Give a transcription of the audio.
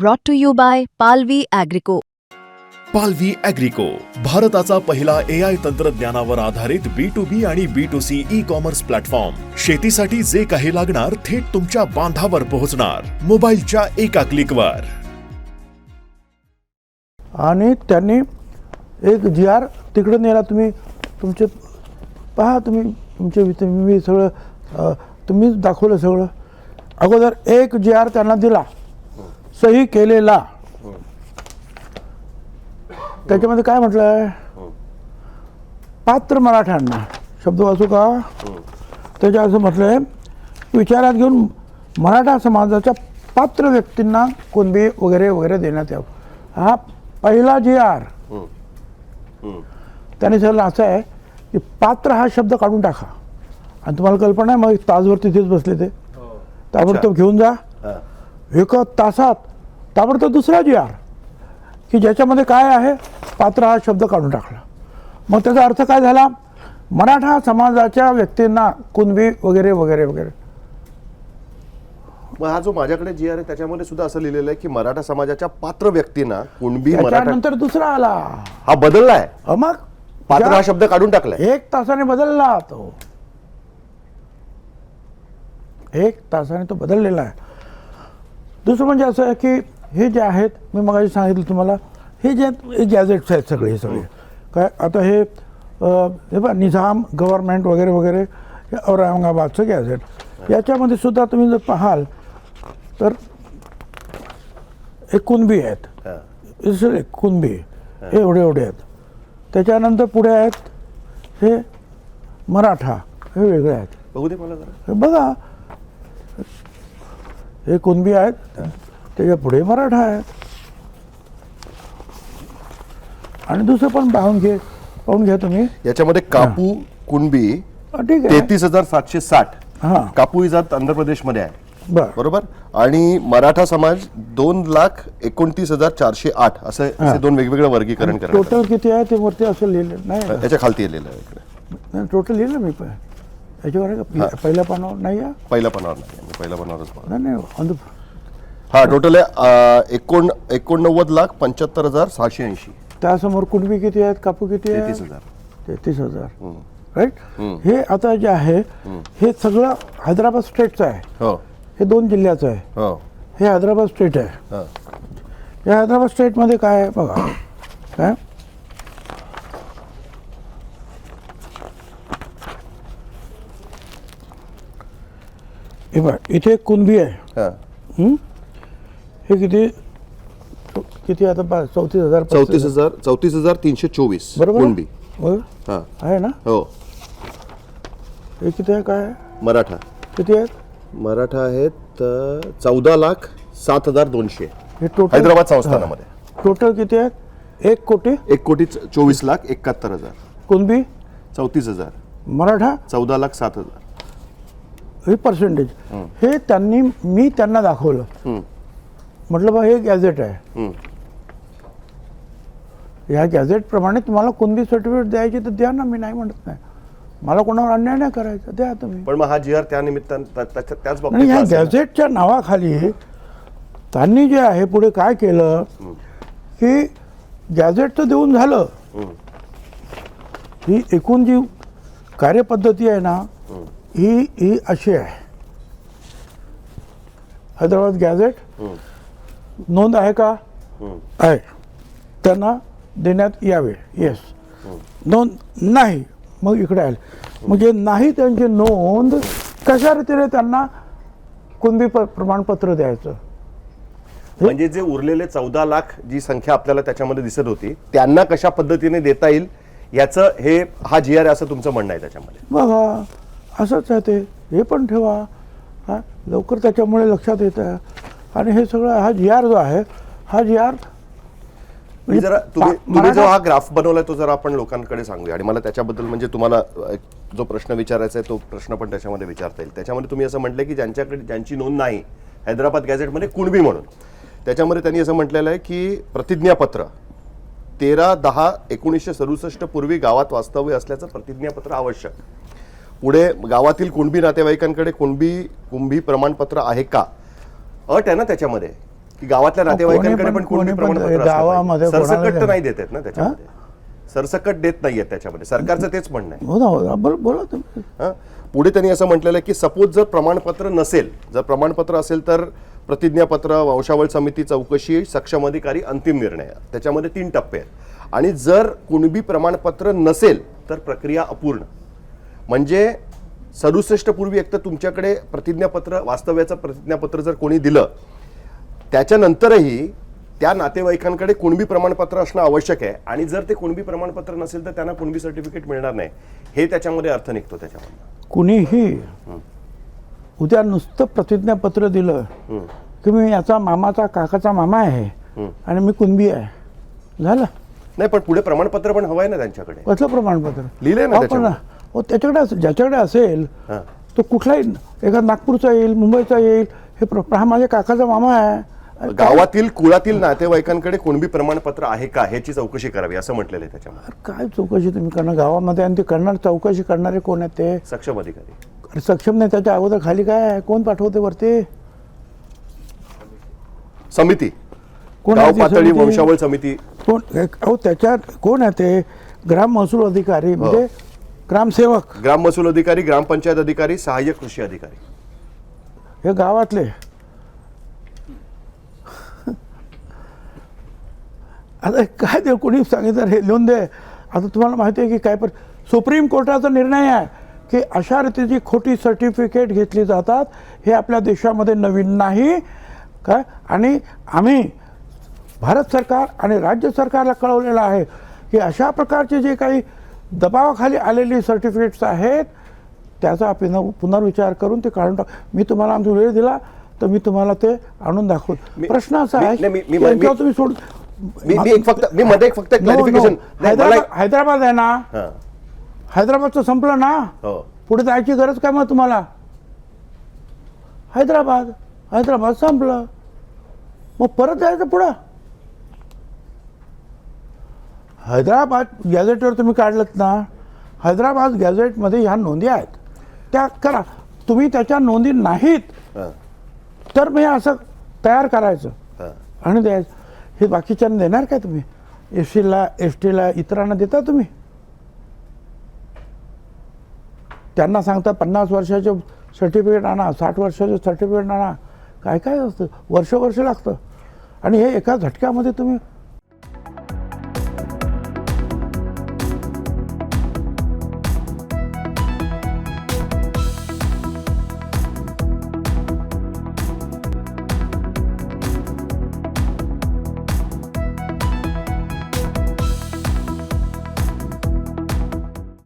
brought to you by Palvi Agrico. पालवी अॅग्रिको भारताचा पहिला ए आय तंत्रज्ञानावर आधारित बी टू बी आणि B to C e commerce platform शेतीसाठी जे काही लागणार थेट तुमच्या बांधावर पोहोचणार. मोबाईलच्या एका क्लिकवर आणि त्यांनी एक जी आर तिकडे नेला. तुम्ही तुमचे पहा तुम्ही तुमचे मी सगळं तुम्हीच दाखवलं सगळं. अगोदर एक जी आर त्यांना दिला. सही केलेला. त्याच्यामध्ये काय म्हटलं आहे पात्र मराठ्यांना. शब्द वाचू का? त्याच्या असं म्हटलं आहे विचारात घेऊन मराठा समाजाच्या पात्र व्यक्तींना कुणबी वगैरे वगैरे देण्यात यावं. हा पहिला जी आर. त्याने सांगितलं असं आहे की पात्र हा शब्द काढून टाका. आणि तुम्हाला कल्पना आहे मग तासभर तिथेच बसले ते. ताबडतोब घेऊन जा. एका तासात ताबडतोब दुसरा जी आर की ज्याच्यामध्ये काय आहे पात्र हा शब्द काढून टाकला. मग त्याचा अर्थ काय झाला? मराठा समाजाच्या व्यक्तींना कुणबी वगैरे वगैरे वगैरे. मग हा जो माझ्याकडे जी आर आहे त्याच्यामध्ये सुद्धा असं लिहिलेलं आहे की मराठा समाजाच्या पात्र व्यक्तींना कुणबी मराठा त्याच्यानंतर दुसरा आला. हा बदललाय. अ मग पात्र हा शब्द काढून टाकलाय. एक तासाने बदलला तो. एक तासाने तो बदललेला आहे. दुसरं म्हणजे असं आहे की हे जे आहेत मी मगाशी सांगितलं तुम्हाला हे जे आहेत, हे गॅझेट्स आहेत सगळे हे सगळे. काय आता हे हे बघा निझाम गव्हर्नमेंट वगैरे वगैरे हे औरंगाबादचं गॅझेट याच्यामध्ये सुद्धा तुम्ही जर पाहाल तर हे कुणबी आहेत. हा. हे कुणबी. हे. एवढे एवढे आहेत. त्याच्यानंतर पुढे आहेत हे मराठा हे वेगळे आहेत. बघू दे मला हे बघा. हे कुणबी आहेत. त्याच्या पुढे मराठा आहेत आणि दुसरं पण पाहून घे पाहून घ्या तुम्ही. याच्यामध्ये कापू कुणबी ठीक आहे. तेहतीस हजार सातशे साठ. हा. कापू ही जात आंध्र प्रदेशमध्ये आहे. बर. बरोबर? आणि मराठा समाज दोन लाख एकोणतीस हजार चारशे आठ. असं असे दोन वेगवेगळं वर्गीकरण करण्यात टोटल किती आहे ते वरती असं लिहिलं नाही. आलं. याच्या खालती लिहिलेलं आहे इकडे. नाही टोटल लिहिलं मी पण. याच्यावर आहे का? पहिल्या पानावर नाही आहे? पहिल्या पानावर नाही पहिल्या पानावरच पाहतो. नाही नाही ऑन द हा टोटल आहे एकोण एकोणनव्वद लाख पंच्याहत्तर हजार सहाशे ऐंशी. त्यासमोर कुणबी किती आहेत? कापू किती आहे तेहतीस हजार. तेहतीस हजार. राईट हे आता जे आहे हे सगळं हैदराबाद स्टेटचं आहे. हो. हे दोन जिल्ह्याचं आहे. हो. हे हैदराबाद स्टेट आहे. हा. या हैदराबाद स्टेटमध्ये काय आहे बघा. काय? हे बघ इथे कुणबी आहे. हा. हं? हे किती? किती आता पहा, चौतीस हजार पाचशे. चौतीस हजार चौतीस हजार तीनशे चोवीस बरोबर कुणबी बरोबर? हा. आहे ना? हो. हे किती आहे? काय आहे? मराठा. किती आहेत? मराठा आहेत चौदा लाख सात हजार दोनशे. हे टोटल हैदराबाद संस्थानामध्ये. टोटल किती आहेत? एक कोटी? एक कोटी च- चोवीस लाख एकाहत्तर हजार. कुणबी चौतीस हजार. मराठा? चौदा लाख सात हजार. हे पर्सेंटेज हे. त्यांनी मी त्यांना दाखवलं. म्हटलं बा हे गॅझेट आहे. हं. ह्या गॅझेट प्रमाणे तुम्हाला कोणती सर्टिफिकेट द्यायची तर द्या ना मी नाही म्हणत नाही. मला कोणावर अन्याय नाही करायचा द्या तुम्ही. पण मग हा जी आर त्या निमित्तानं आणि ह्या? गॅझेटच्या नावाखाली त्यांनी जे आहे पुढे काय केलं की गॅझेट तर देऊन झालं. ही एकूण जी कार्यपद्धती आहे ना ही ही अशी आहे. हैदराबाद गॅझेट नोंद आहे का? आहे. त्यांना देण्यात यावे. येस नोंद नाही. मग इकडे आले. म्हणजे नाही त्यांची नोंद कशा रीतीने त्यांना कुणबी प- प्रमाणपत्र द्यायचं? म्हणजे जे उरलेले चौदा लाख जी संख्या आपल्याला त्याच्यामध्ये दिसत होती त्यांना कशा पद्धतीने देता येईल? याचं हे हा जी आर असं तुमचं म्हणणं आहे त्याच्यामध्ये. बघा असंच आहे ते. हे पण ठेवा. लवकर त्याच्यामुळे लक्षात येतं. आणि हे सगळं हा जी आर जो आहे हा जी आर मी जरा तुम्ही तुम्ही जो हा ग्राफ बनवलाय तो जरा आपण लोकांकडे सांगूया. आणि मला त्याच्याबद्दल म्हणजे तुम्हाला जो प्रश्न विचारायचा आहे तो प्रश्न पण त्याच्यामध्ये विचारता येईल. त्याच्यामध्ये तुम्ही असं म्हटलं की ज्यांच्याकडे ज्यांची नोंद नाही हैदराबाद गॅझेटमध्ये कुणबी म्हणून. त्याच्यामध्ये त्यांनी असं म्हटलेलं आहे की प्रतिज्ञापत्र तेरा दहा एकोणीसशे सदुसष्ट पूर्वी गावात वास्तव्य असल्याचं प्रतिज्ञापत्र आवश्यक. पुढे गावातील कुणबी नातेवाईकांकडे कुणबी कुंभी प्रमाणपत्र आहे का? अट आहे ना त्याच्यामध्ये. की गावातल्या नातेवाईकांकडे पण कोणी प्रमाणपत्र गावामध्ये सरसकट? नाही देत आहेत ना त्याच्यामध्ये. सरसकट देत नाहीयेत त्याच्यामध्ये. सरकारचं तेच म्हणणं आहे. हो बोल तुम्ही. हं? पुढे त्यांनी असं म्हटलेलं आहे की सपोज जर प्रमाणपत्र नसेल जर प्रमाणपत्र असेल तर प्रतिज्ञापत्र वंशावळ समिती चौकशी सक्षम अधिकारी अंतिम निर्णय. त्याच्यामध्ये तीन टप्पे आहेत. आणि जर कुणबी प्रमाणपत्र नसेल तर प्रक्रिया अपूर्ण. म्हणजे सदुसष्ट पूर्वी एक तर तुमच्याकडे प्रतिज्ञापत्र वास्तव्याचं प्रतिज्ञापत्र जर कोणी दिलं त्याच्यानंतरही त्या नातेवाईकांकडे कुणबी प्रमाणपत्र असणं आवश्यक आहे. आणि जर ते कुणबी प्रमाणपत्र नसेल तर त्यांना कुणबी सर्टिफिकेट मिळणार नाही. हे त्याच्यामध्ये अर्थ निघतो त्याच्यामध्ये कुणीही उद्या नुसतं प्रतिज्ञापत्र दिलं की मी याचा मामाचा काकाचा मामा आहे आणि मी कुणबी आहे. झालं? नाही पण पुढे प्रमाणपत्र पण हवं आहे ना त्यांच्याकडे. कसलं प्रमाणपत्र? लिहिलंय ना. हो त्याच्याकडे असेल ज्याच्याकडे असेल हां. तो कुठलाही एका नागपूरचा येईल मुंबईचा येईल हे हा माझ्या काकाचा मामा आहे. गावातील कुळातील नातेवाईकांकडे कुणबी प्रमाणपत्र आहे का? ह्याची चौकशी करावी असं म्हटलेलं आहे त्याच्यामध्ये. काय चौकशी तुम्ही करणार? गावामध्ये आणि ते करणार चौकशी करणारे कोण आहेत ते? सक्षम अधिकारी. अरे सक्षम नाही त्याच्या अगोदर खाली काय आहे? कोण पाठवते वरती? समिती. कोण पातळी? वंशावळ समिती. कोण अहो त्याच्यात कोण आहे ते? ग्राम महसूल अधिकारी म्हणजे ग्रामसेवक. ग्राम महसूल अधिकारी ग्रामपंचायत अधिकारी सहाय्यक कृषी अधिकारी. हे गावातले. आता काय ते कोणी सांगितलं? हे लिहून दे. आता तुम्हाला माहिती आहे की काय पण. सुप्रीम कोर्टाचा निर्णय आहे की अशा रीतीची खोटी सर्टिफिकेट घेतली जातात हे आपल्या देशामध्ये नवीन नाही. काय आणि आम्ही भारत सरकार आणि राज्य सरकारला कळवलेलं आहे की अशा प्रकारचे जे काही दबावाखाली आलेली सर्टिफिकेट्स आहेत त्याचा पुनः पुनर्विचार करून ते काढून टाक. मी तुम्हाला आमचा वेळ दिला तर मी तुम्हाला ते आणून दाखवतो प्रश्न असा आहे तुम्ही सोड मी- फक्त- मी मध्ये फक्त हैदराबाद हैदराबाद आहे ना. हैदराबादचं संपलं ना? हो. पुढे जायची गरज काय मग तुम्हाला? हैदराबाद हैदराबाद संपलं. मग परत जायचं पुढं? हैदराबाद गॅझेटवर तुम्ही काढलं ना हैदराबाद गॅझेटमध्ये ह्या नोंदी आहेत. त्या करा. तुम्ही त्याच्या नोंदी नाहीत. तर मी असं तयार करायचं. आणि द्यायचं. हे बाकीच्यांना देणार काय तुम्ही? एस टीला एस टीला इतरांना देता तुम्ही? त्यांना सांगता पन्नास वर्षाचे सर्टिफिकेट आणा साठ वर्षाचे सर्टिफिकेट आणा. काय काय असतं? वर्ष वर्ष लागतं. आणि हे एका झटक्यामध्ये तुम्ही